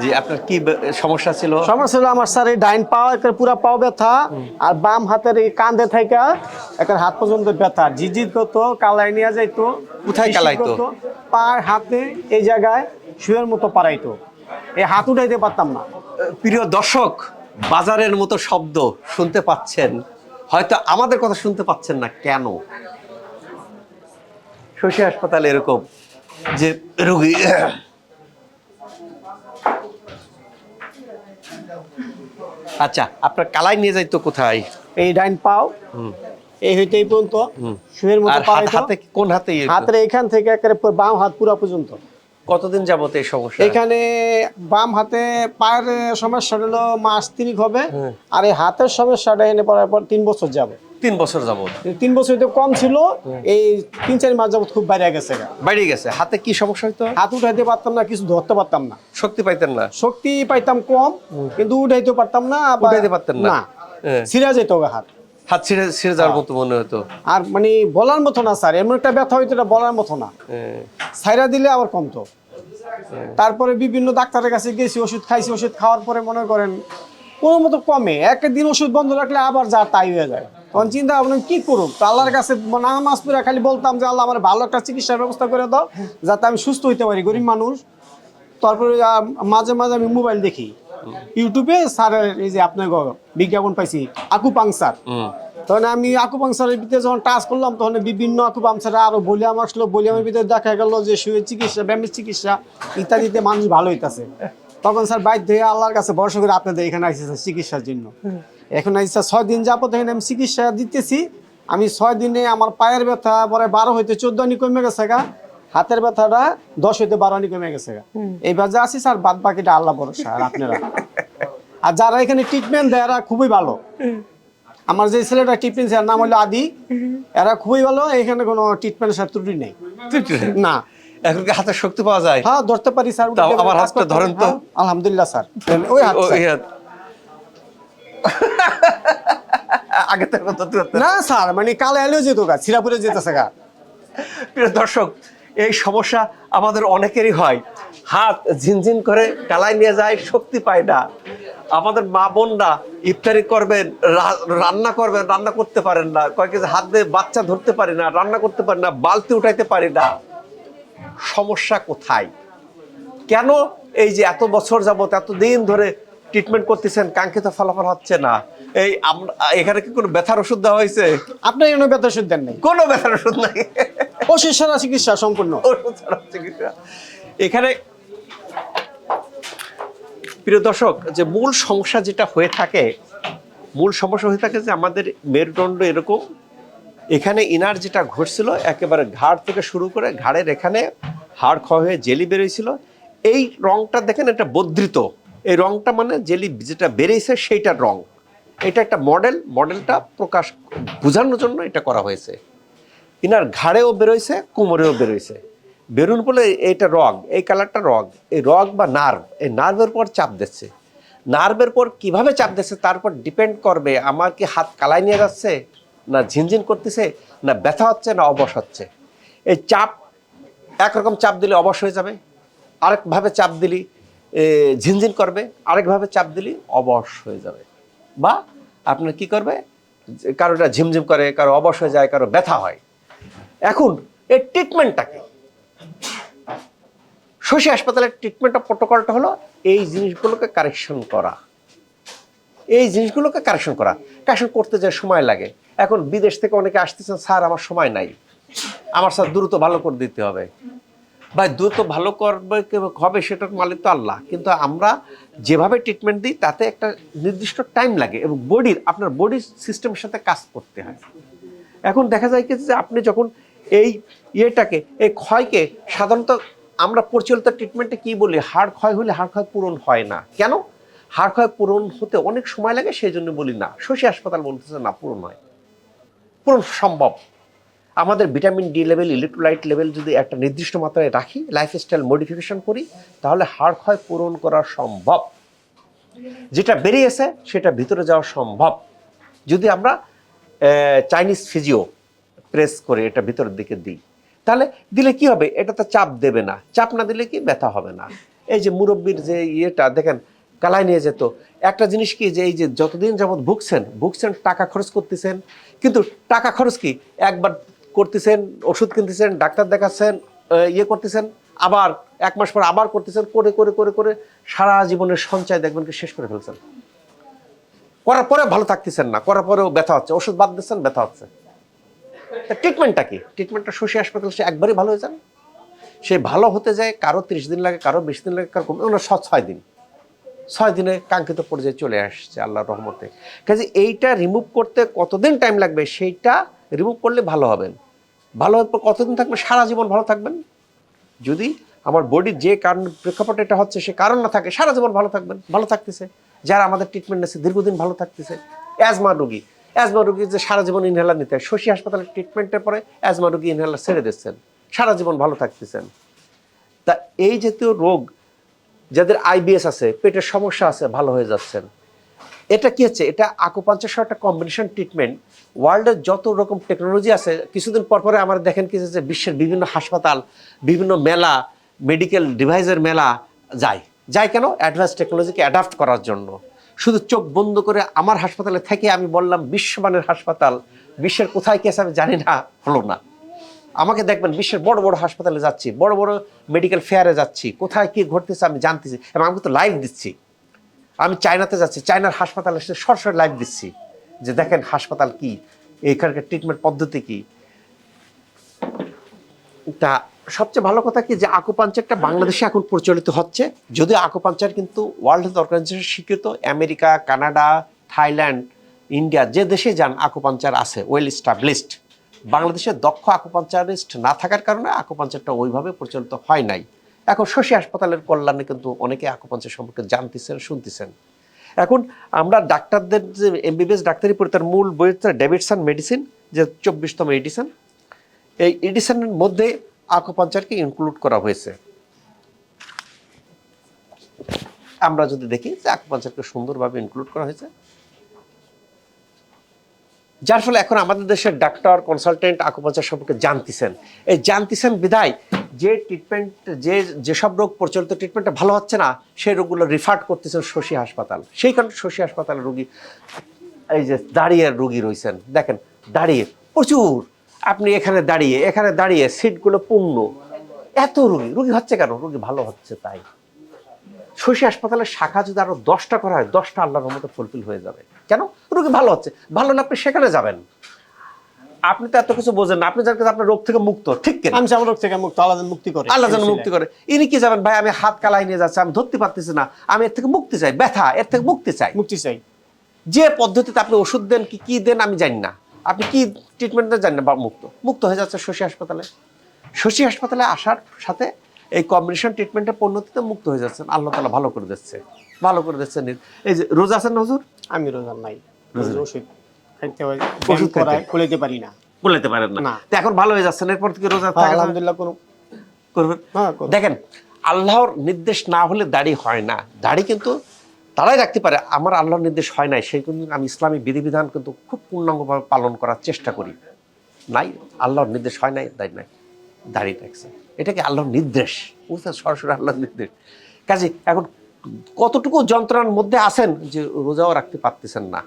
জি আপনার কি সমস্যা ছিল? সমস্যা হলো আমার স্যার এই ডাইন পাও একটা পুরা পাও ব্যথা আর বাম হাতের এই কান্দে থেকে একটা হাত পর্যন্ত ব্যথা। ঝিঝির করতো কালাই নিয়ে যাইতো কোথায় কালাইতো? করতো, হাতে এই জায়গায় শুয়ের মতো পারাইতো এই হাত উঠাইতে পারতাম না। প্রিয় দর্শক বাজারের মতো শব্দ শুনতে পাচ্ছেন। হয়তো আমাদের কথা শুনতে পাচ্ছেন না কেন? শশী হাসপাতালে এরকম যে রোগী আচ্ছা আপনার কালাই নিয়ে যাই তো কোথায়? এই ডাইন পাও। এই হইতেই এই পর্যন্ত। শুয়ের মতো পা হাতে কোন হাতে? হাতের এখান থেকে একেবারে বাম হাত পুরো পর্যন্ত। কতদিন যাবত এই সমস্যা? এখানে বাম হাতে পায়ের সমস্যা হলো মাস তিনিক হবে। হুম। আর এই হাতের সমস্যাটা এনে পড়ার পর তিন বছর যাবে তিন বছর যাবত। তিন বছর তো কম ছিল এই তিন চার মাস যাবত খুব বাইরে গেছে। বাইরে গেছে। হাতে কি সমস্যা হইতো? হাত উঠাইতে পারতাম না কিছু ধরতে পারতাম না। শক্তি পাইতেন না? শক্তি পাইতাম কম কিন্তু উঠাইতে পারতাম না উঠাইতে পারতেন না? সিরা যেত হাত। হাত ছিঁড়ে ছিঁড়ে যাওয়ার মতো মনে হতো? আর মানে বলার মতো না স্যার এমন একটা ব্যথা হইতো এটা বলার মতো না। সাইরা দিলে আবার কমতো। তারপরে বিভিন্ন ডাক্তারের কাছে গেছি ওষুধ খাইছি ওষুধ খাওয়ার পরে মনে করেন কোনো মতো কমে। একদিন ওষুধ বন্ধ রাখলে আবার যা তাই হয়ে যায়। তখন চিন্তা ভাবনা কি করুক তো আল্লাহর কাছে নামাজ পড়ে খালি বলতাম যে আল্লাহ আমার ভালো একটা চিকিৎসার ব্যবস্থা করে দাও যাতে আমি সুস্থ হইতে পারি গরিব মানুষ। তারপরে মাঝে মাঝে আমি মোবাইল দেখি। ইউটিউবে স্যারের এই যে আপনার বিজ্ঞাপন পাইছি আকুপাংসার হুম। তখন আমি আকুপাংসারের ভিতরে যখন টাচ করলাম তখন বিভিন্ন আকুপাংসার আরও বলিয়াম আসলো বলিয়ামের ভিতরে দেখা গেল যে শুয়ে চিকিৎসা ব্যায়ামের চিকিৎসা ইত্যাদিতে মানুষ ভালো হইতাছে। তখন স্যার বাইর থেকে আল্লাহর কাছে ভরসা করে আপনাদের এখানে আসছে চিকিৎসার জন্য। এখন আসছে ছয় দিন যাবত এখানে আমি চিকিৎসা দিতেছি। আমি ছয় দিনে আমার পায়ের ব্যথা পরে বারো হইতে চোদ্দ আনি কমে গেছে গা হাতের ব্যথাটা দশ হইতে বারো আনি কমে গেছে গা। এইবার যা আছি স্যার বাদ বাকিটা আল্লাহ ভরসা আর আপনারা। আর যারা এখানে ট্রিটমেন্ট দেয় এরা খুবই ভালো। আমার যে ছেলেটা ট্রিটমেন্ট নাম হলো আদি। এরা খুবই ভালো এখানে কোনো ট্রিটমেন্টের সাথে ত্রুটি নেই। না। এখন কি হাতে শক্তি পাওয়া যায় হ্যাঁ ধরতে পারি স্যার তাও আমার হাতটা ধরেন তো। হ্যাঁ, আলহামদুলিল্লাহ স্যার ওই হাত ও, স্যার। এই হাত। আগে তো না। না স্যার মানে কালে এলেও যেত গা সিরাপুরে যেতেছে গা প্রিয় দর্শক এই সমস্যা আমাদের অনেকেরই হয় হাত ঝিনঝিন করে কালাই নিয়ে যায় শক্তি পায় না আমাদের মা বোনরা ইফতারি করবেন রান্না করবেন রান্না করতে পারেন না কয়েক হাত দিয়ে বাচ্চা ধরতে পারি না রান্না করতে পারি না বালতি উঠাইতে পারি না সমস্যা কোথায়? কেন এই যে এত বছর যাবত এত দিন ধরে ট্রিটমেন্ট করতেছেন কাঙ্ক্ষিত ফলাফল হচ্ছে না? এই এখানে কি কোনো ব্যথার ওষুধ দেওয়া হয়েছে? আপনার এখানে ব্যথা ওষুধ দেন নাই কোনো ব্যথার ওষুধ নাই। ওষুধ সারা চিকিৎসা সম্পূর্ণ। ওষুধ চিকিৎসা। এখানে প্রিয় দর্শক যে মূল সমস্যা যেটা হয়ে থাকে মূল সমস্যা হয়ে থাকে যে আমাদের মেরুদণ্ড এরকম এখানে ইনার যেটা ঘটছিল, একেবারে ঘাড় থেকে শুরু করে ঘাড়ের এখানে হাড় ক্ষয় হয়ে জেলি বেরোয়ছিল। এই রংটা দেখেন, এটা বদ্রিত এই রংটা মানে জেলি যেটা বেরিয়েছে সেইটার রং। এটা একটা মডেল, মডেলটা প্রকাশ বোঝানোর জন্য এটা করা হয়েছে। ইনার ঘাড়েও বেরোয়ছে, কোমরেও বেরোইছে বেরুন বলে এইটা রগ, এই কালারটা রগ, এই রগ বা নার্ভ, এই নার্ভের পর চাপ দিচ্ছে। নার্ভের পর কীভাবে চাপ দিচ্ছে তারপর ডিপেন্ড করবে, আমার কি হাত কালাই নিয়ে যাচ্ছে? না ঝিনঝিন করতেছে, না ব্যথা হচ্ছে, না অবশ হচ্ছে। এই চাপ একরকম চাপ দিলে অবশ হয়ে যাবে, আরেকভাবে চাপ দিলি ঝিনঝিন করবে, আরেকভাবে চাপ দিলি অবশ হয়ে যাবে। বা আপনার কি করবে? কারোটা ঝিমঝিম করে, কারও অবশ হয়ে যায়, কারও ব্যথা হয়। এখন এই ট্রিটমেন্টটা কি শশী হাসপাতালের ট্রিটমেন্টের প্রোটোকলটা হলো এই জিনিসগুলোকে কারেকশন করা। এই জিনিসগুলোকে কারেকশন করা। কারেকশন করতে যে সময় লাগে এখন বিদেশ থেকে অনেকে আসতেছেন স্যার, আমার সময় নাই। আমার স্যার দ্রুত ভালো করে দিতে হবে। ভাই, দ্রুত ভালো করবে হবে সেটার মালিক তো আল্লাহ। কিন্তু আমরা যেভাবে ট্রিটমেন্ট দিই, তাতে একটা নির্দিষ্ট টাইম লাগে এবং বডির আপনার বডির সিস্টেমের সাথে কাজ করতে হয়। এখন দেখা যায় কি যে আপনি যখন এই ইয়েটাকে, এই ক্ষয়কে সাধারণত আমরা প্রচলিত ট্রিটমেন্টে কি বলি? হাড় ক্ষয় হলে হাড় ক্ষয় পূরণ হয় না। কেন? হাড় ক্ষয় পূরণ হতে অনেক সময় লাগে সেই জন্য বলি না। শশী হাসপাতাল বলতেছে না, পূরণ হয়। পূরণ সম্ভব। আমাদের vitamin D level, electrolyte level যদি একটা নির্দিষ্ট মাত্রায় রাখি লাইফস্টাইল মডিফিকেশন করি, তাহলে হাড় ক্ষয় পূরণ করা সম্ভব। যেটা বেরিয়েছে, সেটা ভিতরে যাওয়া সম্ভব। যদি আমরা চাইনিজ ফিজিও প্রেস করে এটা ভিতরের দিকে দিই, তাহলে দিলে কি হবে? এটা তো চাপ দেবে না। চাপ না দিলে কি? ব্যথা হবে না। এই যে মুরব্বীর যে ইয়েটা, দেখেন কালাই নিয়ে যেত। একটা জিনিস কি যে এই যে যতদিন যাবৎ ভুগছেন ভুগছেন, টাকা খরচ করতেছেন, কিন্তু টাকা খরচ কি একবার করতেছেন, ওষুধ কিনতেছেন, ডাক্তার দেখাচ্ছেন ইয়ে করতেছেন, আবার এক মাস পর আবার করতেছেন, করে করে করে করে সারা জীবনের সঞ্চয় দেখবেন কি শেষ করে ফেলছেন। করার পরে ভালো থাকতেছেন না, করার পরেও ব্যথা হচ্ছে, ওষুধ বাদ দিচ্ছেন, ব্যথা হচ্ছে। ট্রিটমেন্টটা কি? ট্রিটমেন্টটা শশী হাসপাতাল সে একবারই ভালো হয়ে যান সে ভালো হতে যায়, কারও ত্রিশ দিন লাগে, কারও বিশ দিন লাগে, কারও কম ওনার ছয় দিন। ছয় দিনে কাঙ্ক্ষিত পর্যায়ে চলে আসছে আল্লাহর রহমতে। কাজে এইটা রিমুভ করতে কতদিন টাইম লাগবে? সেইটা রিমুভ করলে ভালো হবেন ভালো হওয়ার পর কতদিন থাকবেন সারা জীবন ভালো থাকবেন। যদি আমার বডির যে কারণ প্রেক্ষাপট এটা হচ্ছে, সে কারণ না থাকে, সারা জীবন ভালো থাকবেন, ভালো থাকতেছে। যারা আমাদের ট্রিটমেন্ট নিচ্ছে দীর্ঘদিন ভালো থাকতেছে। অ্যাজমা রোগী। অ্যাজমা রোগী যে সারা জীবন ইনহেলার নিতে হয়, শশী হাসপাতালের ট্রিটমেন্টের পরে অ্যাজমা রোগী ইনহেলার ছেড়ে দিচ্ছেন। সারা জীবন ভালো থাকতেছেন। তা এই জাতীয় রোগ যাদের আইবিএস আছে, পেটের সমস্যা আছে, ভালো হয়ে যাচ্ছেন। এটা কি হচ্ছে? এটা আকুপাঞ্চার একটা কম্বিনেশন ট্রিটমেন্ট ওয়ার্ল্ডের যত রকম টেকনোলজি আছে, কিছুদিন পর পরে আমরা দেখেন কি যে বিশ্বের বিভিন্ন হাসপাতাল, বিভিন্ন মেলা মেডিকেল ডিভাইসের মেলা যায়। যায় কেন? অ্যাডভান্স টেকনোলজিকে অ্যাডাপ্ট করার জন্য। শুধু চোখ বন্ধ করে আমার হাসপাতালে থেকে আমি বললাম, বিশ্বমানের হাসপাতাল, বিশ্বের কোথায় কি আছে আমি জানি না, হলো না। আমাকে দেখবেন বিশ্বের বড় বড় হাসপাতালে যাচ্ছি, বড় বড় মেডিকেল ফেয়ারে যাচ্ছি, কোথায় কি ঘটতেছে আমি জানতেছি, এবং আমি তো লাইভ দিচ্ছি। আমি চায়নাতে যাচ্ছি, চায়নার হাসপাতালে এসে সরাসরি লাইভ দিচ্ছি, যে দেখেন হাসপাতাল কি, এখানকার ট্রিটমেন্ট পদ্ধতি কি। তা সবচেয়ে ভালো কথা কি যে আকুপাঞ্চারটা বাংলাদেশে এখন প্রচলিত হচ্ছে, যদিও আকুপাঞ্চার কিন্তু ওয়ার্ল্ড হেলথ অর্গানাইজেশন স্বীকৃত, আমেরিকা, কানাডা, থাইল্যান্ড, ইন্ডিয়া, যে দেশে যান আকুপাঞ্চার আছে ওয়েল স্টাবলিশড বাংলাদেশে দক্ষ আকুপাঞ্চারিস্ট না থাকার কারণে আকুপাঞ্চারটা ওইভাবে প্রচলিত হয় নাই। এখন শশী হাসপাতালের কল্যাণে কিন্তু অনেকে আকুপাঞ্চার সম্পর্কে জানতেছেন, শুনতেছেন। এখন আমরা ডাক্তারদের যে এমবিবিএস ডাক্তারি তার মূল বই হচ্ছে ডেভিডসন মেডিসিন, যে চব্বিশতম এডিশন। এই এডিশনের মধ্যে আকুপাঞ্চারকে ইনক্লুড করা হয়েছে। আমরা যদি দেখি যে আকুপাঞ্চারকে সুন্দরভাবে ইনক্লুড করা হয়েছে। যার ফলে এখন আমাদের দেশের ডাক্তার কনসালটেন্ট আকুপাঞ্চার সম্পর্কে জানতেছেন। এই জানতেছেন বিদায় যে ট্রিটমেন্ট যে, যেসব রোগ প্রচলিত ট্রিটমেন্টটা ভালো হচ্ছে না, সেই রোগগুলো রিফার করতেছেন শশী হাসপাতাল। সেই কারণে শশী হাসপাতালের রোগী, এই যে দাঁড়িয়ে রোগী রয়েছেন। দেখেন, দাঁড়িয়ে, প্রচুর। আপনি এখানে দাঁড়িয়ে এখানে দাঁড়িয়ে, সিটগুলো পূর্ণ। এত রুগী রুগী হচ্ছে কেন? রুগী ভালো হচ্ছে তাই। শশী হাসপাতালের শাখা যদি আরও দশটা করা হয় দশটা আল্লাহর মতো ফুলফিল হয়ে যাবে। কেন? রোগী ভালো হচ্ছে? ভালো না আপনি সেখানে যাবেন। আপনি তো এত কিছু বোঝেন না। আপনি যার কাছে আপনার রোগ থেকে মুক্ত ঠিক কিনা? আমি আমার রোগ থেকে মুক্ত আল্লাহ মুক্তি করে। আল্লাহ যেন মুক্তি করে। ইনি কি যাবেন? ভাই আমি হাত কালাই নিয়ে যাচ্ছি আমি ধরতে পারতেছি না। আমি এর থেকে মুক্তি চাই ব্যথা এর থেকে মুক্তি চাই। মুক্তি চাই। যে পদ্ধতিতে আপনি ওষুধ দেন কি কি দেন আমি জানি না। আপনি কি ট্রিটমেন্ট দেন জানি না বা মুক্ত। মুক্ত হয়ে যাচ্ছে শশী হাসপাতালে। শশী হাসপাতালে আসার সাথে এই কম্বিনেশন ট্রিটমেন্টের পণ্যতিতে মুক্ত হয়ে যাচ্ছেন। আল্লাহ তালা ভালো করে দিচ্ছে। ভালো করে দিচ্ছেন এই যে রোজ আছেন না আমি রোজা নাই। ওষুধ খাইতে হয়। খুলাইতে পারি না। বলতে পারেন না। তো এখন ভালো হয়ে যাচ্ছেন এরপর থেকে রোজা হ্যাঁ? আলহামদুলিল্লাহ কোনো করবেন? হ্যাঁ দেখেন আল্লাহর নির্দেশ না হলে দাড়ি হয় না। দাড়ি কিন্তু তারাই রাখতে পারে আমার আল্লাহর নির্দেশ হয় নাই। সেই কিন্তু আমি ইসলামী বিধিবিধান কিন্তু খুব পূর্ণাঙ্গভাবে পালন করার চেষ্টা করি। নাই আল্লাহর নির্দেশ হয় নাই দাড়ি নাই। দাড়ি রাখছে এটাকে আল্লাহর নির্দেশ। বুঝতে সরাসরি আল্লাহর নির্দেশ। কাজে এখন কতটুকু যন্ত্রণার মধ্যে আছেন যে রোজাও রাখতে পারতেছেন না?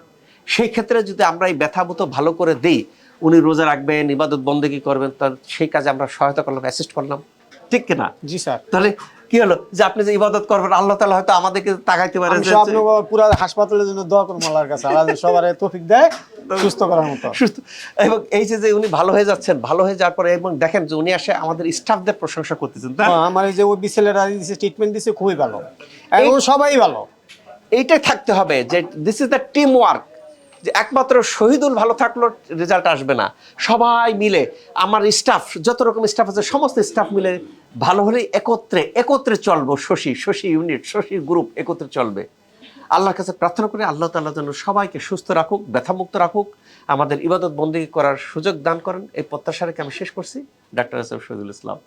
সেই ক্ষেত্রে যদি আমরা এই মতো ভালো করে দিই উনি রোজা রাখবেন ইবাদত বন্দেকি করবেন তার সেই কাজে আমরা সহায়তা করলাম অ্যাসিস্ট করলাম। ঠিক কিনা? জি স্যার। তাহলে কি হলো? যে আপনি যে ইবাদত করবেন আল্লাহ তালা হয়তো আমাদেরকে তাকাইতে যে- সব পুরো হাসপাতালের জন্য দোয়া করব আল্লাহর কাছে আল্লাহ সবার তৌফিক দেয় সুস্থ করার মতো। সুস্থ। এবং এই যে যে উনি ভালো হয়ে যাচ্ছেন ভালো হয়ে যাওয়ার পরে এবং দেখেন যে উনি আসে আমাদের স্টাফদের প্রশংসা করতেছেন? হ্যাঁ, আমার এই যে ওই বিসেলেরা দিচ্ছে ট্রিটমেন্ট দিচ্ছে খুবই ভালো। এখন সবাই ভালো। এইটাই থাকতে হবে যে this is the team work যে একমাত্র শহীদুল ভালো থাকল রেজাল্ট আসবে না। সবাই মিলে, আমার স্টাফ যত রকম স্টাফ আছে, সমস্ত স্টাফ মিলে ভালো হলে একত্রে একত্রে চলবো, শশী শশী ইউনিট শশী গ্রুপ একত্রে চলবে। আল্লাহর কাছে প্রার্থনা করে, আল্লাহ তাল্লাহ যেন সবাইকে সুস্থ রাখুক, ব্যথামুক্ত রাখুক, আমাদের ইবাদত বন্দী করার সুযোগ দান করেন। এই প্রত্যাশা রেখে আমি শেষ করছি। ডাক্তার এম শহীদুল ইসলাম।